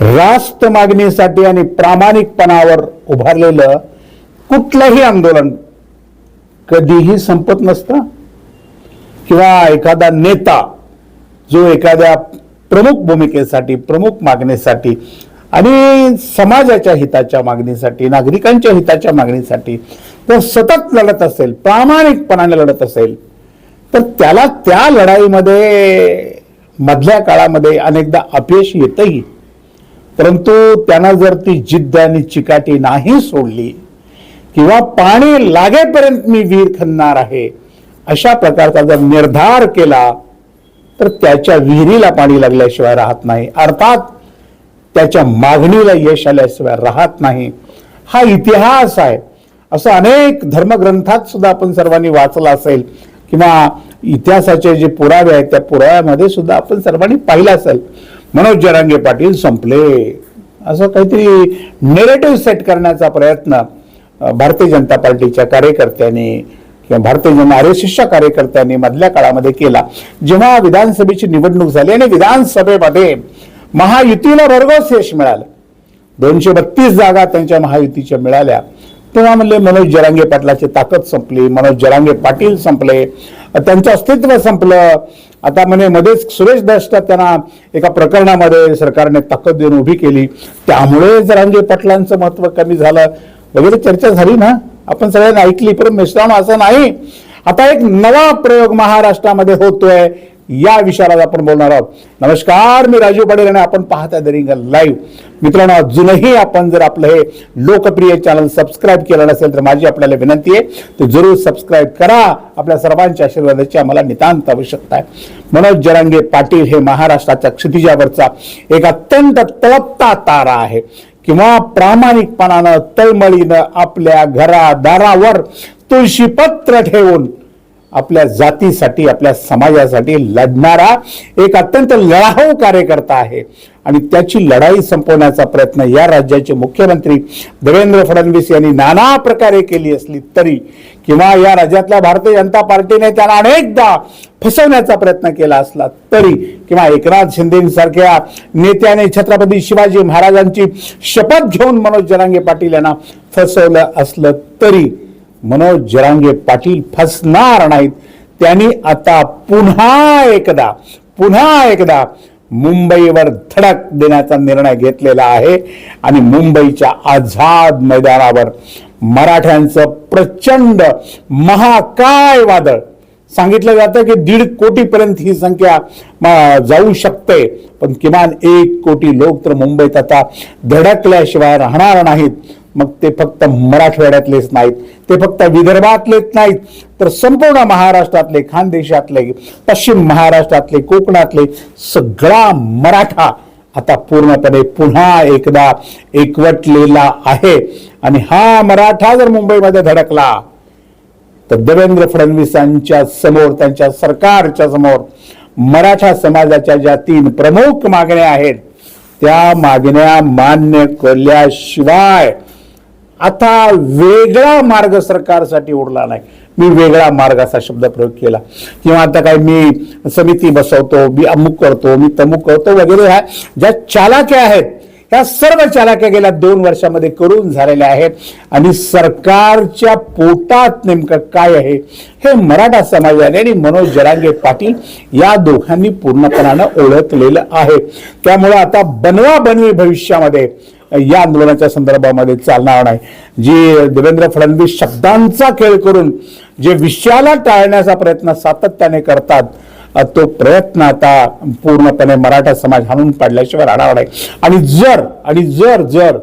रास्त मागणीसाठी आणि प्रामाणिकपणावर उभारलेलं कुठलंही आंदोलन कधीही संपत नसतं. किंवा एखादा नेता जो एखाद्या प्रमुख भूमिकेसाठी प्रमुख मागणीसाठी आणि समाजाच्या हिताच्या मागणीसाठी नागरिकांच्या हिताच्या मागणीसाठी तो सतत लढत असेल प्रामाणिकपणाने लढत असेल तर त्याला त्या लढाईमध्ये मधल्या काळामध्ये अनेकदा अपयश येतही. परंतु त्यांना जर ती जिद्द आणि चिकाटी नाही सोडली किंवा पाणी लागेपर्यंत मी वीर खणणार आहे अशा प्रकारचा जर निर्धार केला तर त्याच्या विहिरीला पाणी लागल्याशिवाय राहत नाही. अर्थात त्याच्या मागणीला यश आल्याशिवाय राहत नाही. हा इतिहास आहे. असं अनेक धर्मग्रंथात सुद्धा आपण सर्वांनी वाचलं असेल किंवा इतिहासाचे जे पुरावे आहेत त्या पुराव्यामध्ये सुद्धा आपण सर्वांनी पाहिलं असेल. मनोज जरांगे पाटील संपले. असं काहीतरी नेरेटिव्ह सेट करण्याचा प्रयत्न भारतीय जनता पार्टीच्या कार्यकर्त्यांनी किंवा भारतीय जनता आर एस एसच्या कार्यकर्त्यांनी मधल्या काळामध्ये केला. जेव्हा विधानसभेची निवडणूक झाली आणि विधानसभेमध्ये महायुतीला भरघोस यश मिळालं. दोनशे बत्तीस जागा त्यांच्या महायुतीच्या मिळाल्या. तेव्हा म्हणले मनोज जरांगे पाटलाची ताकद संपली मनोज जरांगे पाटील संपले त्यांचं अस्तित्व संपलं. आता म्हणे मध्येच सुरेश दष्ट त्यांना एका प्रकरणामध्ये सरकारने ताकद देऊन उभी केली. त्यामुळे जरांगे पाटलांचं महत्त्व कमी झालं. वगैरे चर्चा झाली ना? आपण सगळ्यांनी ऐकली पण मिश्रण असं नाही. आता एक नवा प्रयोग महाराष्ट्रामध्ये होतोय. या विषयाला आपण बोलणार आहोत. नमस्कार मी राजीव पाटील आणि आपण पाहता दरिंग लाईव्ह. मित्रांनो अजूनही आपण जर आपलं हे लोकप्रिय चॅनल सबस्क्राईब केलं नसेल तर माझी आपल्याला विनंती आहे तर जरूर सबस्क्राईब करा. आपल्या सर्वांच्या आशीर्वादाची आम्हाला नितांत आवश्यकता आहे. मनोज जरांगे पाटील हे महाराष्ट्राच्या क्षितिजावरचा एक अत्यंत तळपता तारा आहे. किंवा प्रामाणिकपणानं तळमळीनं आपल्या घरादारावर तुळशीपत्र ठेवून आपल्या जातीसाठी आपल्या समाजासाठी लढणारा एक अत्यंत लढाऊ कार्यकर्ता आहे. आणि त्याची लढाई संपवण्याचा प्रयत्न या राज्याचे मुख्यमंत्री देवेंद्र फडणवीस यांनी नाना प्रकारे केली असली तरी किंवा या राज्यातल्या भारतीय जनता पार्टीने त्यांना अनेकदा फसवण्याचा प्रयत्न केला असला तरी किंवा एकनाथ शिंदेसारख्या नेत्याने छत्रपती शिवाजी महाराजांची शपथ घेऊन मनोज जरांगे पाटील यांना फसवलं असलं तरी मनोज जरांगे पाटील फसणार नाहीत. त्यांनी आता पुन्हा एकदा पुन्हा एकदा मुंबईवर धडक देण्याचा निर्णय घेतलेला आहे. आणि मुंबईच्या आझाद मैदानावर मराठ्यांचं प्रचंड महाकाय वादळ. सांगितलं जातं की दीड कोटीपर्यंत ही संख्या जाऊ शकते. पण किमान एक कोटी लोक तर मुंबईत आता धडकल्याशिवाय राहणार नाहीत. मग ते फक्त मराठवाड्यातलेच नाहीत ते फक्त विदर्भातलेच नाहीत तर संपूर्ण महाराष्ट्रातले खानदेशातले पश्चिम महाराष्ट्रातले कोकणातले सगळा मराठा आता पूर्णपणे पुन्हा एकदा एकवटलेला आहे. आणि हा मराठा जर मुंबईमध्ये धडकला तर देवेंद्र फडणवीसांच्या समोर त्यांच्या सरकारच्या समोर मराठा समाजाच्या ज्या तीन प्रमुख मागण्या आहेत त्या मागण्या मान्य केल्याशिवाय आता वेगळा मार्ग सरकारसाठी उरला नाही. मी वेगळा मार्ग असा शब्द प्रयोग केला. किंवा आता काय मी समिती बसवतो मी अमुक करतो मी तमुक करतो वगैरे ह्या ज्या चालाक्या आहेत ह्या सर्व चालाक्या गेल्या दोन वर्षामध्ये करून झालेल्या आहेत. आणि सरकारच्या पोटात नेमकं काय आहे हे मराठा समाजाने आणि मनोज जरांगे पाटील या दोघांनी पूर्णपणानं ओळखलेलं आहे. त्यामुळे आता बनवा बनवी भविष्यामध्ये या आंदोलनाच्या संदर्भामध्ये चालणार नाही. जी देवेंद्र फडणवीस शब्दांचा खेळ करून जे विषयाला टाळण्याचा प्रयत्न सातत्याने करतात तो प्रयत्न आता पूर्णपणे मराठा समाज हाणून पाडल्याशिवाय राहणार नाही. आणि जर आणि जर जर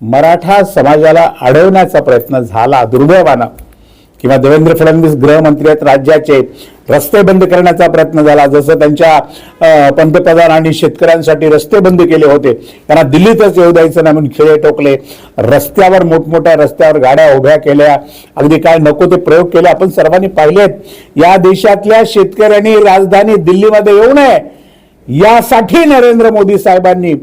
मराठा समाजाला अडवण्याचा प्रयत्न झाला दुर्दैवानं किंवा देवेंद्र फडणवीस गृहमंत्री आहेत राज्याचे रस्ते बंद करण्याचा प्रयत्न झाला. जसं त्यांच्या पंतप्रधान पंतप्रधानांनी शेतकऱ्यांसाठी रस्ते बंद केले होते त्यांना दिल्लीतच येऊ द्यायचं नाही म्हणून खेळे टोकले. रस्त्यावर मोठमोठ्या रस्त्यावर गाड्या उभ्या केल्या. अगदी काय नको ते प्रयोग केले. आपण सर्वांनी पाहिलेत या देशातल्या शेतकऱ्यांनी राजधानी दिल्लीमध्ये येऊ नये. यासाठी नरेंद्र मोदी साहेबांनी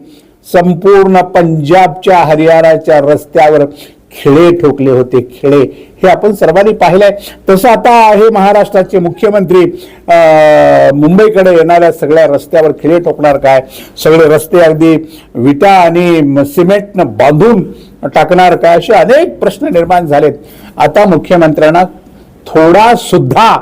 संपूर्ण पंजाबच्या हरियाणाच्या रस्त्यावर खिळे ठोकले होते खिळे. हे आपण सर्वांनी पाहिलंय. तसं आता हे महाराष्ट्राचे मुख्यमंत्री. मुंबईकडे येणाऱ्या सगळ्या रस्त्यावर खिळे ठोकणार काय? सगळे रस्ते अगदी विटा आणि सिमेंटनं बांधून टाकणार काय? असे अनेक प्रश्न निर्माण झालेत. आता मुख्यमंत्र्यांना थोडा सुद्धा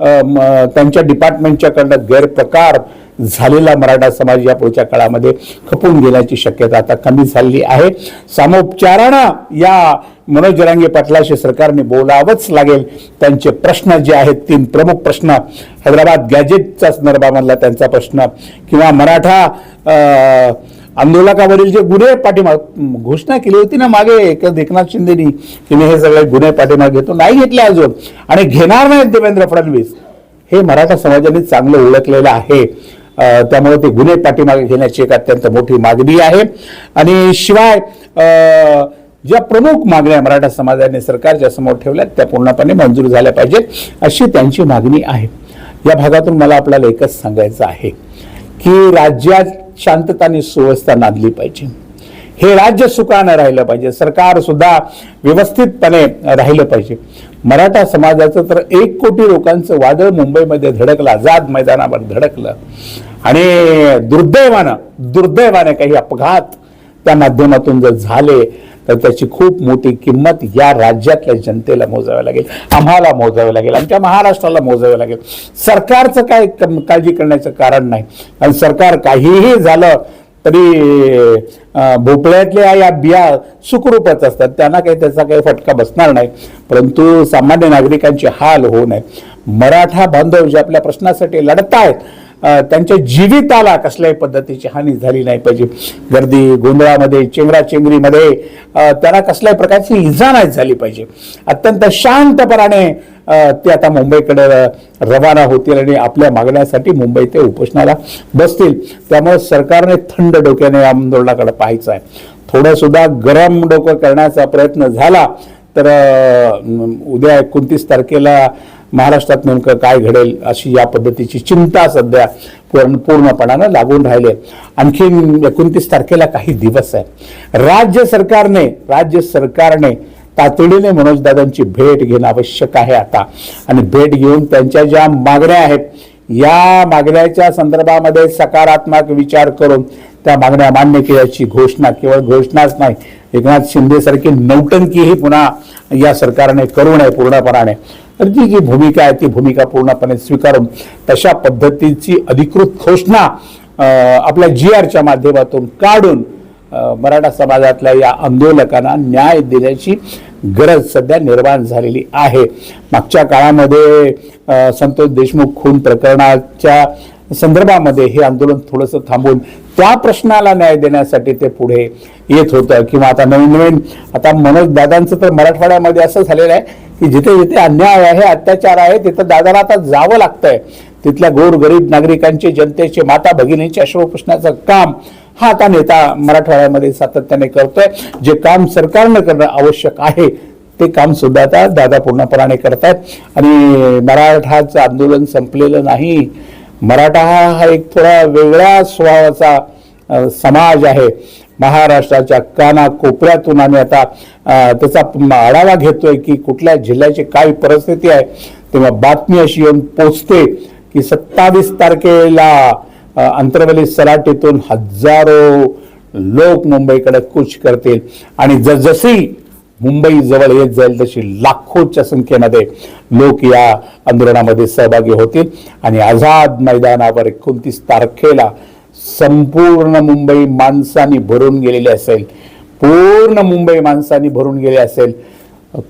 त्यांच्या डिपार्टमेंटच्याकडनं गैरप्रकार झालेला मराठा समाज या पुढच्या काळामध्ये खपून गेल्याची शक्यता आता कमी झालेली आहे. सामोपचारानं या मनोज जरांगे पाटलाशी सरकारने बोलावंच लागेल. त्यांचे प्रश्न जे आहेत तीन प्रमुख प्रश्न. हैदराबाद गॅजेटच्या संदर्भामधला त्यांचा प्रश्न किंवा मराठा आंदोलकावरील जे गुन्हे पाठीमाग घोषणा केली होती ना मागे एक एकनाथ शिंदेनी की मी हे सगळे गुन्हे पाठीमाग घेतो. नाही घेतले अजून. आणि घेणार नाहीत देवेंद्र फडणवीस. हे मराठा समाजाने चांगलं ओळखलेलं आहे. त्यामुळे ते गुन्हे पाठीमागे घेण्याची एक अत्यंत मोठी मागणी आहे. आणि शिवाय ज्या प्रमुख मागण्या मराठा समाजाने सरकारच्या समोर ठेवल्यात त्या पूर्णपणे मंजूर झाल्या पाहिजेत अशी त्यांची मागणी आहे. या भागातून मला आपल्याला एकच सांगायचं आहे की राज्यात शांतता आणि सुव्यवस्था नांदली पाहिजे. हे राज्य सुखानं राहिलं पाहिजे. सरकार सुद्धा व्यवस्थितपणे राहिलं पाहिजे. मराठा समाजाचं तर एक कोटी लोकांचं वादळ मुंबईमध्ये धडकलं आझाद मैदानावर धडकलं. आणि दुर्दैवानं दुर्दैवानं काही अपघात त्या माध्यमातून जर झाले तर त्याची खूप मोठी किंमत या राज्यातल्या जनतेला मोजावी लागेल आम्हाला मोजावी लागेल आमच्या महाराष्ट्राला मोजावी लागेल. सरकारचं काय काळजी करण्याचं कारण नाही. आणि सरकार काहीही झालं तरी भोपळ्यातल्या या बिया सुखरूपच असतात. त्यांना काही त्याचा काही फटका बसणार नाही. परंतु सामान्य नागरिकांचे हाल होऊ नये. मराठा बांधव जे आपल्या प्रश्नासाठी लढत आहेत त्यांच्या जीविताला कसल्याही पद्धतीची हानी झाली नाही पाहिजे. गर्दी गोंधळामध्ये चेंगराचेंगरीमध्ये अ, त्याला कसल्याही प्रकारची इजा नाही झाली पाहिजे. अत्यंत शांतपणाने ते आता मुंबईकडे रवाना होतील आणि आपल्या मागण्यासाठी मुंबई ते उपोषणाला बसतील. त्यामुळे सरकारने थंड डोक्याने या आंदोलनाकडे पाहायचं आहे. थोडंसुद्धा गरम डोकं करण्याचा प्रयत्न झाला तर उद्या एकोणतीस तारखेला महाराष्ट्रात नेमकं काय घडेल अशी या पद्धतीची चिंता सध्या पूर्ण पूर्णपणानं लागून राहिले आणखीन एकोणतीस तारखेला काही दिवस आहे. राज्य सरकारने राज्य सरकारने तातडीने मनोजदादांची भेट घेणं आवश्यक आहे आता. आणि भेट घेऊन त्यांच्या ज्या मागण्या आहेत या मागण्याच्या संदर्भामध्ये सकारात्मक विचार करून त्या मागण्या मान्य केल्याची घोषणा केवळ घोषणाच नाही एकनाथ शिंदेसारखी नौटंकीही पुन्हा या सरकारने करू नये पूर्णपणाने. तर ती जी भूमिका आहे ती भूमिका पूर्णपणे स्वीकारून तशा पद्धतीची अधिकृत घोषणा आपल्या जी आरच्या माध्यमातून काढून मराठा समाजातल्या या आंदोलकांना न्याय देण्याची गरज सध्या निर्माण झालेली आहे. मागच्या काळामध्ये संतोष देशमुख खून प्रकरणाच्या संदर्भामध्ये हे आंदोलन थोडंसं थांबून त्या प्रश्नाला न्याय देण्यासाठी ते पुढे येत होतं. किंवा आता नवीन नवीन आता मनोज दादांचं तर मराठवाड्यामध्ये असं झालेलं आहे की जिथे जिथे अन्याय आहे अत्याचार आहे तिथं दादाला आता जावं लागतंय. तिथल्या गोर गरीब नागरिकांचे जनतेचे माता भगिनीचे अश्वपुष्णाचं काम हा आता नेता मराठवाड्यामध्ये सातत्याने करतोय. जे काम सरकारनं करणं आवश्यक आहे ते काम सुद्धा आता दादा पूर्णपणाने करतायत. आणि मराठाचं आंदोलन संपलेलं नाही. मराठा हा एक थोडा वेगळ्या स्वभावाचा समाज आहे. महाराष्ट्राच्या काना कोपऱ्यातून आम्ही आता त्याचा आढावा घेतोय की कुठल्या जिल्ह्याची काय परिस्थिती आहे. तेव्हा बातमी अशी येऊन पोचते की सत्तावीस तारखेला अंतर्वली अंतरवली सराटीतून हजारो लोक मुंबईकडे कूच करतील. आणि जसजशी मुंबई जवळ येत जाईल तशी लाखोच्या संख्येमध्ये लोक या आंदोलनामध्ये सहभागी होतील. आणि आझाद मैदानावर एकोणतीस तारखेला संपूर्ण मुंबई माणसाने भरून गेलेली असेल पूर्ण मुंबई माणसाने भरून गेली असेल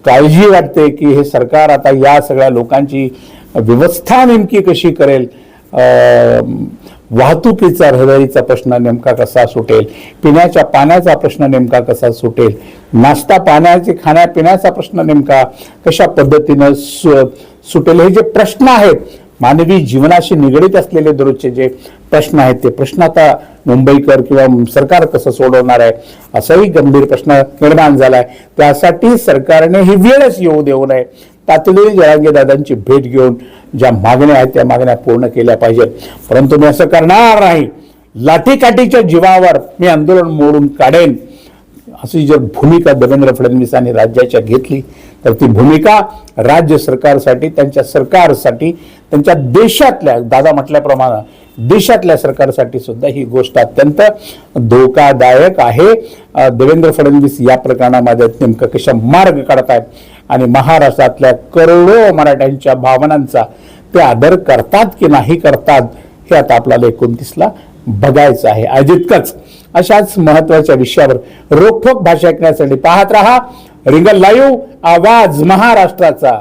काळजी वाटते की हे सरकार आता या सगळ्या लोकांची व्यवस्था नेमकी कशी करेल? वाहतुकीचा रहदारीचा प्रश्न नेमका कसा सुटेल? पिण्याच्या पाण्याचा प्रश्न नेमका कसा सुटेल? नाश्ता पाण्याचे खाण्यापिण्याचा प्रश्न नेमका कशा पद्धतीनं सु सुटेल? हे जे प्रश्न आहेत मानवी जीवनाशी निगडीत असलेले दररोजचे जे प्रश्न आहेत ते प्रश्न आता मुंबईकर किंवा सरकार कसं सोडवणार आहे असाही गंभीर प्रश्न निर्माण झालाय. त्यासाठी सरकारने ही वेळच येऊ देऊ नये. तातडीने जरांगे दादांची भेट घेऊन ज्या मागण्या आहेत त्या मागण्या पूर्ण केल्या पाहिजेत. परंतु मी असं करणार नाही. लाठीकाठीच्या जीवावर मी आंदोलन मोडून काढेन. अशी जर भूमिका देवेंद्र फडणवीसांनी राज्याच्या घेतली तर ती भूमिका राज्य सरकारसाठी त्यांच्या सरकारसाठी त्यांच्या देशातल्या दादा म्हटल्याप्रमाणे देशातल्या सरकारसाठी सुद्धा ही गोष्ट अत्यंत धोकादायक आहे. देवेंद्र फडणवीस या प्रकरणामध्ये नेमकं कशा मार्ग काढत आहेत आणि महाराष्ट्रातल्या करोडो मराठ्यांच्या भावनांचा ते आदर करतात की नाही करतात हे आता आपल्याला एकोणतीसला बघायचं आहे. आज इतकंच. अशाच महत्त्वाच्या विषयावर रोखोक भाषा ऐकण्यासाठी पाहत रहा. रिंगल लाईव्ह आवाज महाराष्ट्राचा.